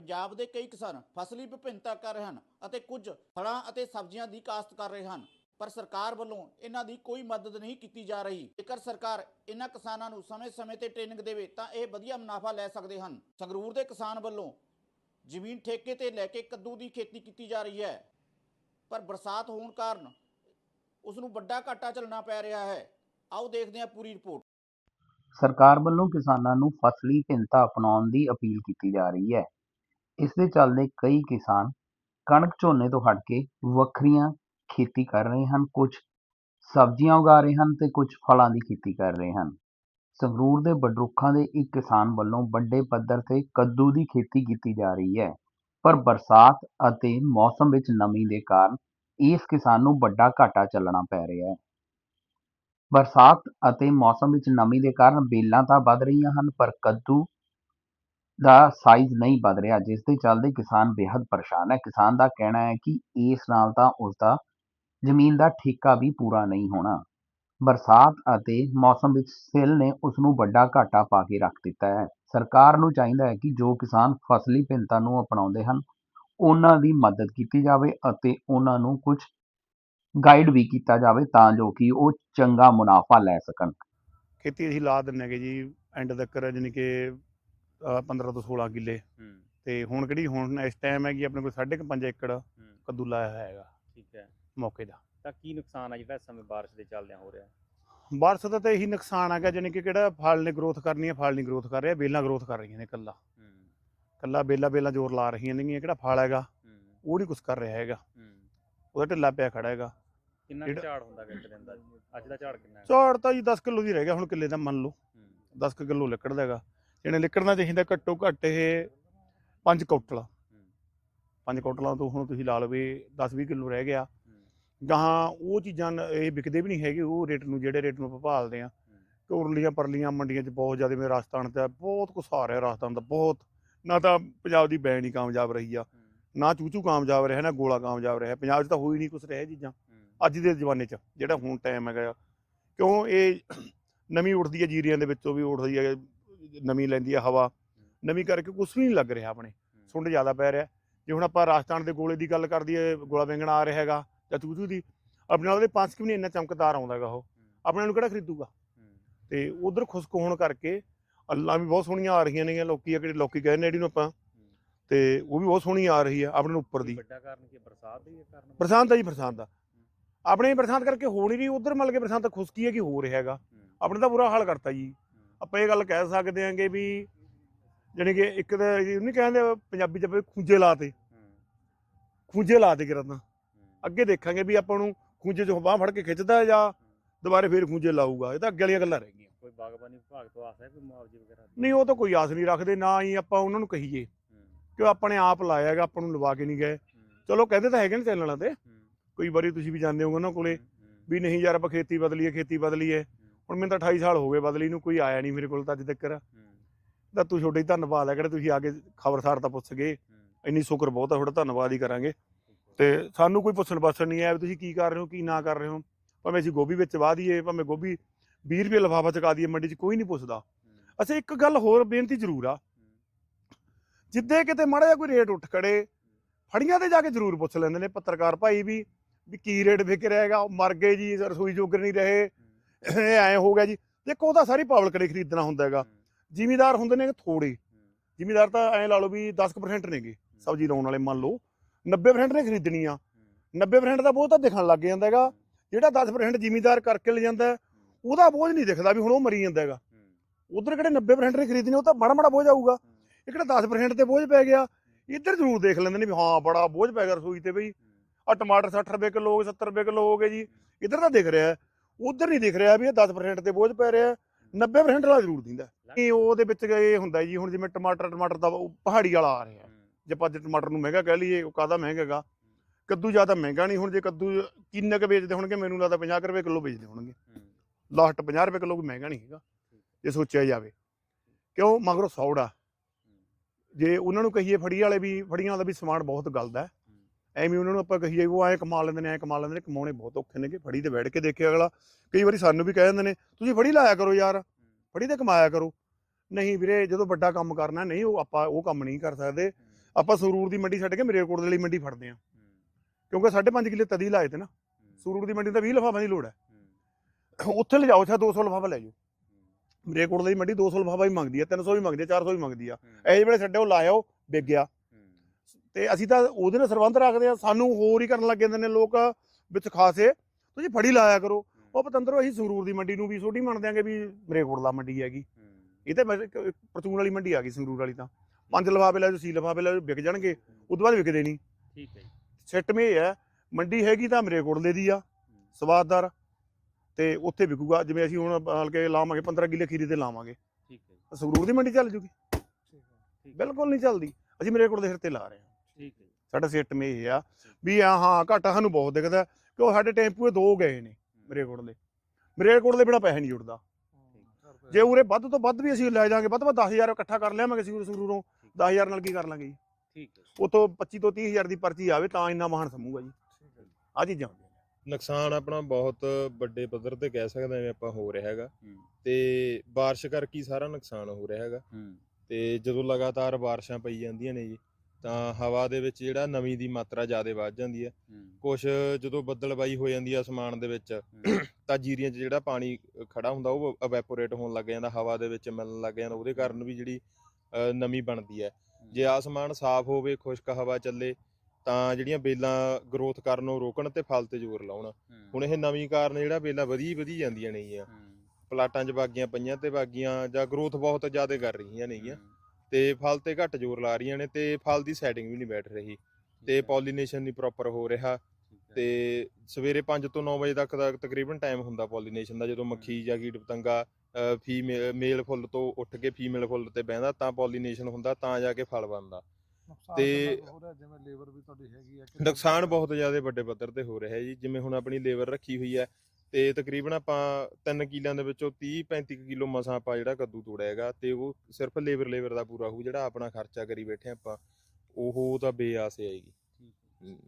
ਪੰਜਾਬ ਦੇ ਕਈ ਕਿਸਾਨ ਫਸਲੀ ਵਿਭਿੰਨਤਾ ਕਰ ਰਹੇ ਹਨ ਅਤੇ ਕੁਝ ਫਲਾਂ ਅਤੇ ਸਬਜ਼ੀਆਂ ਦੀ ਕਾਸ਼ਤ ਕਰ ਰਹੇ ਹਨ। ਪਰ ਸਰਕਾਰ ਵੱਲੋਂ ਇਹਨਾਂ ਦੀ ਕੋਈ ਮਦਦ ਨਹੀਂ ਕੀਤੀ ਜਾ ਰਹੀ। ਜੇਕਰ ਸਰਕਾਰ ਇਹਨਾਂ ਕਿਸਾਨਾਂ ਨੂੰ ਸਮੇਂ-ਸਮੇਂ ਤੇ ਟ੍ਰੇਨਿੰਗ ਦੇਵੇ, ਤਾਂ ਇਹ ਵਧੀਆ ਮੁਨਾਫਾ ਲੈ ਸਕਦੇ ਹਨ। ਸੰਗਰੂਰ ਦੇ ਕਿਸਾਨ ਵੱਲੋਂ ਜ਼ਮੀਨ ਠੇਕੇ ਤੇ ਲੈ ਕੇ ਕੱਦੂ ਦੀ ਖੇਤੀ ਕੀਤੀ ਜਾ ਰਹੀ ਹੈ। ਪਰ ਬਰਸਾਤ ਹੋਣ ਕਾਰਨ ਉਸ ਨੂੰ ਵੱਡਾ ਘਾਟਾ ਝੱਲਣਾ ਪੈ ਰਿਹਾ ਹੈ। ਆਓ ਦੇਖਦੇ ਹਾਂ ਪੂਰੀ ਰਿਪੋਰਟ। ਸਰਕਾਰ ਵੱਲੋਂ ਕਿਸਾਨਾਂ ਨੂੰ ਫਸਲੀ ਭਿੰਨਤਾ ਅਪਣਾਉਣ ਦੀ ਅਪੀਲ ਕੀਤੀ ਜਾ ਰਹੀ ਹੈ। ਇਸ ਦੇ ਚੱਲਦੇ ਕਈ ਕਿਸਾਨ ਕਣਕ ਝੋਨੇ ਤੋਂ ਹਟ ਕੇ ਵੱਖਰੀਆਂ ਖੇਤੀ ਕਰ ਰਹੇ ਹਨ। ਕੁਝ ਸਬਜ਼ੀਆਂ ਉਗਾ ਰਹੇ ਹਨ ਅਤੇ ਕੁਝ ਫਲਾਂ ਦੀ ਖੇਤੀ ਕਰ ਰਹੇ ਹਨ। ਸੰਗਰੂਰ ਦੇ ਬਡਰੁੱਖਾਂ ਦੇ ਇੱਕ ਕਿਸਾਨ ਵੱਲੋਂ ਵੱਡੇ ਪੱਧਰ ਤੇ ਕੱਦੂ ਦੀ ਖੇਤੀ ਕੀਤੀ ਜਾ ਰਹੀ ਹੈ। ਪਰ ਬਰਸਾਤ ਅਤੇ ਮੌਸਮ ਵਿੱਚ ਨਮੀ ਦੇ ਕਾਰਨ ਇਸ ਕਿਸਾਨ ਨੂੰ ਵੱਡਾ ਘਾਟਾ ਚੱਲਣਾ ਪੈ ਰਿਹਾ ਹੈ। ਬਰਸਾਤ ਅਤੇ ਮੌਸਮ ਵਿੱਚ ਨਮੀ ਦੇ ਕਾਰਨ ਬੇਲਾਂ ਤਾਂ ਵੱਧ ਰਹੀਆਂ ਹਨ, ਪਰ ਕੱਦੂ ਦਾ ਸਾਈਜ਼ ਨਹੀਂ ਵੱਧ ਰਿਹਾ ਜਿਸ ਦੇ ਚੱਲਦੇ ਕਿਸਾਨ ਬੇहद ਪਰੇਸ਼ਾਨ ਹੈ। ਕਿਸਾਨ ਦਾ ਕਹਿਣਾ ਹੈ ਕਿ ਇਸ ਨਾਲ ਤਾਂ ਉਸ ਦਾ ਜ਼ਮੀਨ ਦਾ ਠੇਕਾ ਵੀ ਪੂਰਾ ਨਹੀਂ ਹੋਣਾ। ਬਰਸਾਤ ਅਤੇ ਮੌਸਮ ਵਿੱਚ ਸਿੱਲ ਨੇ ਉਸ ਨੂੰ ਵੱਡਾ ਘਾਟਾ ਪਾ ਕੇ ਰੱਖ ਦਿੱਤਾ ਹੈ। ਸਰਕਾਰ ਨੂੰ ਚਾਹੀਦਾ ਹੈ ਕਿ ਜੋ ਕਿਸਾਨ ਫਸਲੀ ਭਿੰਨਤਾ ਨੂੰ ਅਪਣਾਉਂਦੇ ਹਨ, ਉਹਨਾਂ ਦੀ ਮਦਦ ਕੀਤੀ ਜਾਵੇ ਅਤੇ ਉਹਨਾਂ ਨੂੰ ਕੁਝ ਗਾਈਡ ਵੀ ਕੀਤਾ ਜਾਵੇ ਤਾਂ ਜੋ ਕਿ ਉਹ ਚੰਗਾ ਮੁਨਾਫਾ ਲੈ ਸਕਣ। ਖੇਤੀ ਅਸੀਂ ਲਾ ਦਿੰਨੇ ਹੈਗੇ ਜੀ ਐਂਡ ਤੱਕ ਜਾਣੀ ਕਿ ਅਹ 15 ਤੋਂ 16 ਕਿੱਲੇ। ਹੂੰ। ਤੇ ਹੁਣ ਕਿਹੜੀ ਹੁਣ ਇਸ ਟਾਈਮ ਹੈਗੀ ਆਪਣੇ ਕੋਲ 5.5 ਏਕੜ ਹੂੰ। ਕੱਦੂ ਲਾਇਆ ਹੋਇਆ ਹੈਗਾ ਠੀਕ ਹੈ। ਮੌਕੇ ਦਾ। ਤਾਂ ਕੀ ਨੁਕਸਾਨ ਆ ਜਿਹੜਾ ਇਸ ਸਮੇਂ ਬਾਰਿਸ਼ ਦੇ ਚੱਲਦਿਆਂ ਹੋ ਰਿਹਾ। ਬਾਰਿਸ਼ ਦਾ ਤਾਂ ਇਹੀ ਨੁਕਸਾਨ ਹੈਗਾ ਜਾਣੀ ਕਿ ਕਿਹੜਾ ਫਲ ਨੇ ਗਰੋਥ ਕਰਨੀ ਹੈ ਫਲ ਨਹੀਂ ਗਰੋਥ ਕਰ ਰਿਹਾ ਬੇਲਾਂ ਗਰੋਥ ਕਰ ਰਹੀਆਂ ਨੇ ਕੱਲਾ ਹੂੰ। ਕੱਲਾ ਬੇਲਾ ਬੇਲਾ ਜ਼ੋਰ ਲਾ ਰਹੀਆਂ ਨੇਗੀਆਂ ਕਿਹੜਾ ਫਲ ਹੈਗਾ ਹੂੰ। ਉਹ ਨਹੀਂ ਕੁਝ ਕਰ ਰਿਹਾ ਹੈਗਾ। ਹੂੰ। ਉਹਦਾ ਢਿੱਲਾ ਪਿਆ ਖੜਾ ਹੈਗਾ। ਕਿੰਨਾ ਕੁ ਜਿਹੜਾ- ਝਾੜ ਹੁੰਦਾ ਗਾ ਇੱਕ ਦਿਨ ਦਾ ਅੱਜ ਦਾ ਝਾੜ ਕਿੰਨਾ ਹੈ ਝਾੜ ਤਾਂ ਜੀ 10 ਕਿਲੋ ਦੀ ਰਹਿ ਗਿਆ ਹੁਣ ਕਿੱਲੇ ਦਾ ਮੰਨ ਲਓ। ਹੂੰ। 10 ਕਿਲੋ ਲਿਕੜਦਾ ਹੈਗਾ। ਜਿਹਨੇ ਲਿਕੜਨਾ ਚਾਹੀਦਾ ਘੱਟੋ ਘੱਟ ਇਹ 5 ਕੁਇੰਟਲ ਹੂੰ 5 ਕੁਇੰਟਲਾਂ ਤੋਂ ਹੁਣ ਤੁਸੀਂ ਲਾ ਲਵੇ ਵੀ 10 20 ਕਿਲੋ ਰਹਿ ਗਿਆ। ਹੂੰ ਗਾਹਾਂ ਉਹ ਚੀਜ਼ਾਂ ਇਹ ਵਿਕਦੇ ਵੀ ਨਹੀਂ ਹੈਗੇ, ਉਹ ਰੇਟ ਨੂੰ ਜਿਹੜੇ ਰੇਟ ਨੂੰ ਆਪਾਂ ਭਾਲਦੇ ਆ ਹੂੰ। ਉਰਲੀਆਂ ਪਰਲੀਆਂ ਮੰਡੀਆਂ 'ਚ ਬਹੁਤ ਜ਼ਿਆਦਾ ਮੇਰੇ ਰਾਜਸਥਾਨ ਤੇ ਬਹੁਤ ਕੁਛ ਆ ਰਿਹਾ ਰਾਜਸਥਾਨ ਦਾ, ਬਹੁਤ। ਨਾ ਤਾਂ ਪੰਜਾਬ ਦੀ ਬੈਂਡ ਹੀ ਕਾਮਯਾਬ ਰਹੀ ਆ, ਨਾ ਚੂਚੂ ਕਾਮਯਾਬ ਰਿਹਾ, ਨਾ ਗੋਲਾ ਕਾਮਯਾਬ ਰਿਹਾ। ਪੰਜਾਬ 'ਚ ਤਾਂ ਹੋਈ ਨਹੀਂ ਕੁਛ ਰਿਹਾ ਚੀਜ਼ਾਂ, ਅੱਜ ਦੇ ਜ਼ਮਾਨੇ 'ਚ, ਜਿਹੜਾ ਹੁਣ ਟਾਈਮ ਹੈਗਾ ਆ। ਕਿਉਂ ਇਹ ਨਵੀਂ ਉੱਠਦੀ ਹੈ ਜੀਰੀਆਂ ਦੇ ਵਿੱਚੋਂ ਵੀ ਉੱਠਦੀ ਹੈ ਨਵੀਂ ਲੈਂਦੀ ਹੈ ਹਵਾ ਨਵੀਂ ਕਰਕੇ ਕੁਛ ਵੀ ਨਹੀਂ ਲੱਗ ਰਿਹਾ ਆਪਣੇ ਸੁੰਡ ਜ਼ਿਆਦਾ ਪੈ ਰਿਹਾ। ਜੇ ਹੁਣ ਆਪਾਂ ਰਾਜਸਥਾਨ ਦੇ ਗੋਲੇ ਦੀ ਗੱਲ ਕਰ ਦਈਏ ਗੋਲਾ ਵੈਂਗਣਾ ਆ ਰਿਹਾ ਹੈਗਾ ਜਾਂ ਚੂਚੂ ਦੀ ਆਪਣੇ ਨਾਲ ਉਹਦੇ ਪੰਜ ਕੁ ਵੀ ਨਹੀਂ ਇੰਨਾ ਚਮਕਦਾਰ ਆਉਂਦਾ ਹੈਗਾ ਉਹ। ਆਪਣੇ ਨੂੰ ਕਿਹੜਾ ਖਰੀਦੂਗਾ? ਹੂੰ। ਤੇ ਉਧਰ ਖੁਸ਼ਕ ਹੋਣ ਕਰਕੇ ਅੱਲਾਂ ਵੀ ਬਹੁਤ ਸੋਹਣੀਆਂ ਆ ਰਹੀਆਂ ਨੇਗੀਆਂ ਲੋਕੀ ਆ ਜਿਹੜੇ ਲੋਕੀ ਕਹਿੰਦੇ ਨੇ ਜਿਹੜੀ ਨੂੰ ਆਪਾਂ ਤੇ ਉਹ ਵੀ ਬਹੁਤ ਸੋਹਣੀ ਆ ਰਹੀ ਆ ਆਪਣੇ ਨੂੰ ਉੱਪਰ ਦੀ। ਵੱਡਾ ਕਾਰਨ ਕੀ ਹੈ? ਬਰਸਾਤ ਦਾ ਹੀ ਹੈ ਕਾਰਨ ਬਰਸਾਤ ਦਾ ਜੀ ਬਰਸਾਤ ਦਾ। ਆਪਣੇ ਬਰਸਾਤ ਕਰਕੇ ਹੋ ਨਹੀਂ ਰਹੀ ਉਧਰ ਮਤਲਬ ਕਿ ਬਰਸਾਤ ਤਾਂ ਖੁਸ਼ਕੀ ਹੈ ਕਿ ਹੋ ਰਿਹਾ ਹੈਗਾ। ਹੂੰ। ਆਪਣੇ ਤਾਂ ਬੁਰਾ ਹਾਲ ਕਰਤਾ ਜੀ। ਹੂੰ ਆਪਾਂ ਇਹ ਗੱਲ ਕਹਿ ਸਕਦੇ ਆਂਗੇ ਵੀ ਜਾਣੀ ਕਿ ਇੱਕ ਤਾਂ ਨਹੀਂ ਕਹਿੰਦੇ ਪੰਜਾਬੀ ਚ ਖੂੰਜੇ ਲਾਤੇ ਖੂੰਜੇ ਲਾਤੇ ਕਿਰਤਾਂ ਹੂੰ ਅੱਗੇ ਦੇਖਾਂਗੇ ਵੀ ਆਪਾਂ ਨੂੰ ਖੂੰਜੇ ਚੋਂ ਬਾਹ ਫੜ ਕੇ ਖਿੱਚਦਾ ਜਾਂ ਦੁਬਾਰੇ ਫੇਰ ਖੂੰਜੇ ਲਾਊਗਾ। ਇਹ ਤਾਂ ਅੱਗੇ ਵਾਲੀਆਂ ਗੱਲਾਂ ਰਹਿ ਗਈਆਂ। ਕੋਈ ਬਾਗਬਾਨੀ ਵਿਭਾਗ ਤੋਂ ਆਸ ਹੈ ਕੋਈ ਮੁਆਵਜ਼ੇ ਵਗੈਰਾ? ਨਹੀਂ ਉਹ ਤਾਂ ਕੋਈ ਆਸ ਨਹੀਂ ਰੱਖਦੇ ਨਾ ਹੀ ਆਪਾਂ ਉਹਨਾਂ ਨੂੰ ਕਹੀਏ ਕਿ ਉਹ ਆਪਣੇ ਆਪ ਲਾਇਆ ਹੈਗਾ ਆਪਾਂ ਨੂੰ ਲਵਾ ਕੇ ਨਹੀਂ ਗਏ। ਚਲੋ ਕਹਿੰਦੇ ਤਾਂ ਹੈਗੇ ਨੇ ਚੈਨਲਾਂ ਤੇ। ਕਈ ਵਾਰੀ ਤੁਸੀਂ ਵੀ ਜਾਂਦੇ ਹੋਗੇ ਉਹਨਾਂ ਕੋਲੇ ਵੀ ਨਹੀਂ ਯਾਰ ਆਪਾਂ ਖੇਤੀ ਬਦਲੀਏ ਖੇਤੀ ਬਦਲੀਏ। ਹੁਣ ਮੈਨੂੰ ਤਾਂ 28 ਸਾਲ ਹੋ ਗਏ ਬਦਲੀ ਨੂੰ ਕੋਈ ਆਇਆ ਨਹੀਂ ਮੇਰੇ ਕੋਲ ਤਾਂ ਅੱਜ ਤੱਕ ਤਾਂ ਤੂੰ ਛੋਟੇ ਧੰਨਵਾਦ ਹੈ ਕਿਹੜੇ ਤੁਸੀਂ ਆ ਕੇ ਖਬਰਸਾਰ ਤਾਂ ਪੁੱਛ ਗਏ। ਇੰਨੀ ਸ਼ੁਕਰ ਬਹੁਤ ਆ ਤੁਹਾਡਾ ਧੰਨਵਾਦ ਹੀ ਕਰਾਂਗੇ। ਤੇ ਸਾਨੂੰ ਕੋਈ ਪੁੱਛਣ ਪਾਛਣ ਨਹੀਂ ਆਇਆ ਤੁਸੀਂ ਕੀ ਕਰ ਰਹੇ ਹੋ ਕੀ ਨਾ ਕਰ ਰਹੇ ਹੋ। ਭਾਵੇਂ ਅਸੀਂ ਗੋਭੀ ਵਿੱਚ ਵਾਹ ਦਈਏ ਭਾਵੇਂ ਗੋਭੀ 20 ਰੁਪਏ ਲਫਾਫਾ ਚਕਾ ਦਈਏ ਮੰਡੀ 'ਚ ਕੋਈ ਨਹੀਂ ਪੁੱਛਦਾ। ਅੱਛਾ ਇੱਕ ਗੱਲ ਹੋਰ ਬੇਨਤੀ ਜ਼ਰੂਰ ਆ। ਜਿੱਦੇ ਕਿਤੇ ਮਾੜਾ ਜਿਹਾ ਕੋਈ ਰੇਟ ਉੱਠ ਖੜੇ ਫੜੀਆਂ ਤੇ ਜਾ ਕੇ ਜ਼ਰੂਰ ਪੁੱਛ ਲੈਂਦੇ ਨੇ ਪੱਤਰਕਾਰ ਭਾਈ ਵੀ ਵੀ ਕੀ ਰੇਟ ਵਿਕ ਰਿਹਾ ਹੈਗਾ ਮਰ ਗਏ ਜੀ ਰਸੋਈ ਜੋਗਰ ਨਹੀਂ ਰਹੇ। ਇਹ ਐ ਹੋ ਗਿਆ ਜੀ। ਦੇਖੋ ਉਹ ਤਾਂ ਸਾਰੀ ਪਬਲਿਕ ਨੇ ਖਰੀਦਣਾ ਹੁੰਦਾ ਹੈਗਾ। ਜ਼ਿਮੀਦਾਰ ਹੁੰਦੇ ਨੇ ਥੋੜੇ ਜ਼ਿਮੀਦਾਰ ਤਾਂ ਐ ਲਾ ਲਓ ਵੀ 10% ਨੇਗੇ ਸਬਜ਼ੀ ਲਾਉਣ ਵਾਲੇ ਮੰਨ ਲਓ। 90% ਨੇ ਖਰੀਦਣੀ ਆ। 90% ਦਾ ਬੋਝ ਤਾਂ ਦਿਖਣ ਲੱਗ ਜਾਂਦਾ ਹੈਗਾ। ਜਿਹੜਾ 10% ਜ਼ਿਮੀਦਾਰ ਕਰਕੇ ਲੈ ਜਾਂਦਾ ਉਹਦਾ ਬੋਝ ਨਹੀਂ ਦਿਖਦਾ ਵੀ ਹੁਣ ਉਹ ਮਰੀ ਜਾਂਦਾ ਹੈਗਾ। ਉਧਰ ਕਿਹੜੇ 90% ਨੇ ਖਰੀਦਣੀ ਉਹ ਤਾਂ ਮਾੜਾ ਮਾੜਾ ਬੋਝ ਆਊਗਾ। ਇਹ ਕਿਹੜਾ 10% ਤੇ ਬੋਝ ਪੈ ਗਿਆ। ਇੱਧਰ ਜ਼ਰੂਰ ਦੇਖ ਲੈਂਦੇ ਨੇ ਵੀ ਹਾਂ ਬੜਾ ਬੋਝ ਪੈ ਗਿਆ ਰਸੋਈ ਤੇ ਬਈ। ਆ ਟਮਾਟਰ 60 ਰੁਪਏ ਕਿਲੋ ਹੋ ਗਏ 70 ਰੁਪਏ ਕਿਲੋ ਹੋ ਗਏ ਜੀ। ਇੱਧਰ ਤਾਂ ਦਿਖ ਰਿਹਾ। ਉਧਰ ਨਹੀਂ ਦਿਖ ਰਿਹਾ ਵੀ ਇਹ 10% ਤੇ ਬੋਝ ਪੈ ਰਿਹਾ 90% ਵਾਲਾ ਜ਼ਰੂਰ ਦਿੰਦਾ। ਇਹ ਉਹਦੇ ਵਿੱਚ ਇਹ ਹੁੰਦਾ ਜੀ ਹੁਣ ਜਿਵੇਂ ਟਮਾਟਰ ਟਮਾਟਰ ਦਾ ਪਹਾੜੀ ਵਾਲਾ ਆ ਰਿਹਾ। ਜੇ ਆਪਾਂ ਟਮਾਟਰ ਨੂੰ ਮਹਿੰਗਾ ਕਹਿ ਲਈਏ ਉਹ ਕਾਹਦਾ ਮਹਿੰਗਾ ਹੈਗਾ? ਕੱਦੂ ਜ਼ਿਆਦਾ ਮਹਿੰਗਾ ਨਹੀਂ ਹੁਣ ਜੇ ਕੱਦੂ ਕਿੰਨੇ ਕ ਵੇਚਦੇ ਹੋਣਗੇ ਮੈਨੂੰ ਲੱਗਦਾ 50 ਕੁ ਰੁਪਏ ਕਿਲੋ ਵੇਚਦੇ ਹੋਣਗੇ। ਲਾਸਟ 50 ਰੁਪਏ ਕਿਲੋ ਮਹਿੰਗਾ ਨਹੀਂ ਹੈਗਾ ਜੇ ਸੋਚਿਆ ਜਾਵੇ। ਕਿਉਂ? ਮਗਰੋਂ ਸੌੜਾ ਜੇ ਉਹਨਾਂ ਨੂੰ ਕਹੀਏ ਫੜੀ ਵਾਲੇ ਵੀ ਫੜੀਆਂ ਵਾਲਾ ਵੀ ਸਮਾਨ ਬਹੁਤ ਗਲਦਾ। ਹੈ ਐਵੇਂ ਉਹਨਾਂ ਨੂੰ ਆਪਾਂ ਕਹੀਏ ਉਹ ਐ ਕਮਾ ਲੈਂਦੇ ਨੇ ਐ ਕਮਾ ਲੈਂਦੇ ਨੇ ਕਮਾਉਣੇ ਬਹੁਤ ਔਖੇ ਨੇਗੇ ਫੜੀ ਤੇ ਬੈਠ ਕੇ ਦੇਖੇ ਅਗਲਾ। ਕਈ ਵਾਰੀ ਸਾਨੂੰ ਵੀ ਕਹਿ ਦਿੰਦੇ ਨੇ ਤੁਸੀਂ ਫੜੀ ਲਾਇਆ ਕਰੋ ਯਾਰ ਫੜੀ ਤੇ ਕਮਾਇਆ ਕਰੋ। ਨਹੀਂ ਵੀਰੇ ਜਦੋਂ ਵੱਡਾ ਕੰਮ ਕਰਨਾ ਨਹੀਂ ਉਹ ਆਪਾਂ ਉਹ ਕੰਮ ਨਹੀਂ ਕਰ ਸਕਦੇ। ਆਪਾਂ ਸਰੂਰ ਦੀ ਮੰਡੀ ਛੱਡ ਕੇ ਮਰੇਕੋਟ ਦੇ ਲਈ ਮੰਡੀ ਫੜਦੇ ਆ ਕਿਉਂਕਿ 5.5 ਕਿੱਲੇ ਤਦੀ ਲਾਏ ਤੇ ਨਾ। ਸਰੂਰ ਦੀ ਮੰਡੀ ਤਾਂ 20 ਲਫਾਫਿਆਂ ਦੀ ਲੋੜ ਹੈ। ਉੱਥੇ ਲਿਜਾਓ ਛਾ 200 ਲਫਾਫਾ ਲੈ ਜਾਓ। ਮਰੇਕੋਟ ਦੀ ਮੰਡੀ 200 ਲਫਾਫਾ ਹੀ ਮੰਗਦੀ ਆ 300 ਵੀ ਮੰਗਦੀ ਆ 400 ਵੀ ਮੰਗਦੀ ਆ ਇਹ ਵੇਲੇ ਛੱਡਿਓ ਲਾਇਓ ਵਿਕ ਗਿਆ। ਤੇ ਅਸੀਂ ਤਾਂ ਉਹਦੇ ਨਾਲ ਸਰਬੰਧ ਰੱਖਦੇ ਆ ਸਾਨੂੰ ਹੋਰ ਹੀ ਕਰਨ ਲੱਗ ਜਾਂਦੇ ਨੇ ਲੋਕ ਵਿੱਚ ਖਾਸੇ। ਤੁਸੀਂ ਫੜੀ ਲਾਇਆ ਕਰੋ। ਉਹ ਪਤੰਦਰੋ ਅਸੀਂ ਸੰਗਰੂਰ ਦੀ ਮੰਡੀ ਨੂੰ ਵੀ ਛੋਟੀ ਮੰਨ ਦਿਆਂਗੇ ਵੀ ਮਰੇਕੋਟ ਦਾ ਮੰਡੀ ਹੈਗੀ। ਇਹ ਤੇ ਪਰਚੂਨ ਵਾਲੀ ਮੰਡੀ ਆ ਗਈ ਸੰਗਰੂਰ ਵਾਲੀ ਤਾਂ। ਪੰਜ ਲਫਾਫੇ ਲੈ ਜਾਓ ਸੀ ਲਫਾਫੇ ਲੈ ਵਿਕ ਜਾਣਗੇ। ਉਦੋਂ ਬਾਅਦ ਵਿਕਦੇ ਨਹੀਂ। ਠੀਕ ਹੈ ਜੀ। ਸਿੱਟ ਮੇ ਹੈ। ਮੰਡੀ ਹੈਗੀ ਤਾਂ ਮਰੇਕੋਟਲੇ ਦੀ ਆ ਸਵਾਦਦਾਰ। ਤੇ ਉੱਥੇ ਵਿਕੂਗਾ ਜਿਵੇਂ ਅਸੀਂ ਹੁਣ ਹਲਕੇ ਲਾਵਾਂਗੇ 15 ਕਿੱਲੇ ਖੀਰੀ ਤੇ ਲਾਵਾਂਗੇ। ਠੀਕ ਹੈ ਜੀ। ਸੰਗਰੂਰ ਦੀ ਮੰਡੀ ਚੱਲ ਜੂਗੀ। ਠੀਕ ਬਿਲਕੁਲ ਨਹੀਂ ਚੱਲਦੀ। ਅਸੀਂ ਮਰੇਕੋਟ ਦੇ ਸਿਰ ਤੇ ਲਾ ਰਹੇ ਹਾਂ। ਠੀਕ ਹੈ ਸਾਡਾ ਸਿੱਟ ਮੇ ਇਹ ਆ। ਵੀ ਆ ਹਾਂ ਘਾਟਾ ਸਾਨੂੰ ਬਹੁਤ ਦਿਖਦਾ। ਕਿ ਉਹ ਸਾਡੇ ਟੈਂਪੂਏ ਦੋ ਗਏ ਨੇ ਮਰੇਕੋਟ ਦੇ। ਮਰੇਕੋਟ ਦੇ ਬਿਨਾ ਪੈਸੇ ਨਹੀਂ ਜੁੜਦਾ। ਜੇ ਉਰੇ ਵੱਧ ਤੋਂ ਵੱਧ ਵੀ ਅਸੀਂ ਲੈ ਜਾਾਂਗੇ ਵੱਧ ਤੋਂ ਵੱਧ 10000 ਇਕੱਠਾ ਕਰ ਲਿਆਵਾਂਗੇ ਅਸੀਂ ਸੰਗਰੂਰੋਂ। 10000 ਨਾਲ ਕੀ ਕਰ ਲਾਂਗੇ ਜੀ? ਠੀਕ ਹੈ। ਉਤੋਂ 25 ਤੋਂ 30000 ਦੀ ਪਰਚੀ ਆਵੇ ਤਾਂ ਇੰਨਾ ਵਾਹਨ ਸਮੂਗਾ ਜੀ। ਆ ਚੀਜ਼ਾਂ। ਨੁਕਸਾਨ ਆਪਣਾ ਬਹੁਤ ਵੱਡੇ ਪੱਧਰ ਤੇ ਕਹਿ ਸਕਦੇ ਵੀ ਆਪਾਂ ਹੋ ਰਿਹਾ ਹੈਗਾ। ਤੇ ਬਾਰਿਸ਼ ਕਰਕੇ ਸਾਰਾ ਨੁਕਸਾਨ ਹੋ ਰਿਹਾ ਹੈਗਾ। ਤੇ ਜਦੋਂ ਲਗਾਤਾਰ ਬਾਰਿਸ਼ਾਂ ਪਈ ਜਾਂਦੀਆਂ ਨੇ ਜੀ ਤਾਂ ਹਵਾ ਦੇ ਵਿੱਚ ਜਿਹੜਾ ਨਮੀ ਦੀ ਮਾਤਰਾ ਜ਼ਿਆਦਾ ਵੱਧ ਜਾਂਦੀ ਹੈ। ਕੁਝ ਜਦੋਂ ਬੱਦਲਬਾਈ ਹੋ ਜਾਂਦੀ ਹੈ ਅਸਮਾਨ ਦੇ ਵਿੱਚ ਤਾਂ ਜੀਰੀਆਂ 'ਚ ਜਿਹੜਾ ਪਾਣੀ ਖੜਾ ਹੁੰਦਾ ਉਹ ਇਵੈਪੋਰੇਟ ਹੋਣ ਲੱਗ ਜਾਂਦਾ ਹਵਾ ਦੇ ਵਿੱਚ ਮਿਲਣ ਲੱਗ ਜਾਂਦਾ ਉਹਦੇ ਕਾਰਨ ਵੀ ਜਿਹੜੀ ਨਮੀ ਬਣਦੀ ਹੈ। ਜੇ ਆਸਮਾਨ ਸਾਫ਼ ਹੋਵੇ ਖੁਸ਼ਕ ਹਵਾ ਚੱਲੇ ਤਾਂ ਜਿਹੜੀਆਂ ਬੇਲਾਂ ਗਰੋਥ ਕਰਨ ਨੂੰ ਰੋਕਣ ਤੇ ਫਲ ਤੇ ਜ਼ੋਰ ਲਾਉਣ। ਹੁਣ ਇਹ ਨਵੀਂ ਕਾਰਨ ਜਿਹੜਾ ਬੇਲਾਂ ਵਧੀ ਵਧੀ ਜਾਂਦੀਆਂ ਨੇਗੀਆਂ। ਪਲਾਟਾਂ 'ਚ ਬਾਗੀਆਂ ਪਈਆਂ ਤੇ ਬਾਗੀਆਂ ਜਾਂ ਗਰੋਥ ਬਹੁਤ ਜ਼ਿਆਦਾ ਕਰ ਰਹੀਆਂ ਨੇਗੀਆਂ। ਤੇ ਫਲ ਤੇ ਘੱਟ ਜ਼ੋਰ ਲਾ ਰਹੀਆਂ ਨੇ ਤੇ ਫਲ ਦੀ ਸੈਟਿੰਗ ਵੀ ਨਹੀਂ ਬੈਠ ਰਹੀ ਤੇ ਪੋਲੀਨੇਸ਼ਨ ਨਹੀਂ ਪ੍ਰੋਪਰ ਹੋ ਰਿਹਾ ਤੇ ਸਵੇਰੇ 5 ਤੋਂ 9 ਵਜੇ ਤੱਕ ਦਾ ਤਕਰੀਬਨ ਟਾਈਮ ਹੁੰਦਾ ਪੋਲੀਨੇਸ਼ਨ ਦਾ ਜਦੋਂ ਮੱਖੀ ਜਾਂ ਕੀਟ ਪਤੰਗਾ ਫੀਮੇਲ ਮੇਲ ਫੁੱਲ ਤੋਂ ਉੱਠ ਕੇ ਫੀਮੇਲ ਫੁੱਲ ਤੇ ਬਹਿੰਦਾ ਤਾਂ ਪੋਲੀਨੇਸ਼ਨ ਹੁੰਦਾ ਤਾਂ ਜਾ ਕੇ ਫਲ ਬਣਦਾ। ਤੇ ਜਿਵੇਂ ਲੇਬਰ ਵੀ ਤੁਹਾਡੀ ਹੈਗੀ ਆ ਕਿੰਨਾ ਨੁਕਸਾਨ ਬਹੁਤ ਜ਼ਿਆਦਾ ਵੱਡੇ ਪੱਧਰ ਤੇ ਹੋ ਰਿਹਾ ਜੀ ਜਿਵੇਂ ਹੁਣ ਆਪਣੀ ਲੇਬਰ ਰੱਖੀ ਹੋਈ ਹੈ ਤੇ ਤਕਰੀਬਨ ਆਪਾਂ 3 ਕਿੱਲਿਆਂ ਦੇ ਵਿੱਚੋਂ 30 35 ਕਿਲੋ ਮਸਾਂ ਆਪਾਂ ਜਿਹੜਾ ਕੱਦੂ ਤੋੜਿਆ ਹੈਗਾ ਤੇ ਉਹ ਸਿਰਫ ਲੇਬਰ ਲੇਬਰ ਦਾ ਪੂਰਾ ਹੋਊ ਜਿਹੜਾ ਆਪਣਾ ਖਰਚਾ ਕਰੀ ਬੈਠੇ ਆਪਾਂ ਉਹ ਤਾਂ ਬੇਆਸ ਆਏਗੀ ਹੂੰ।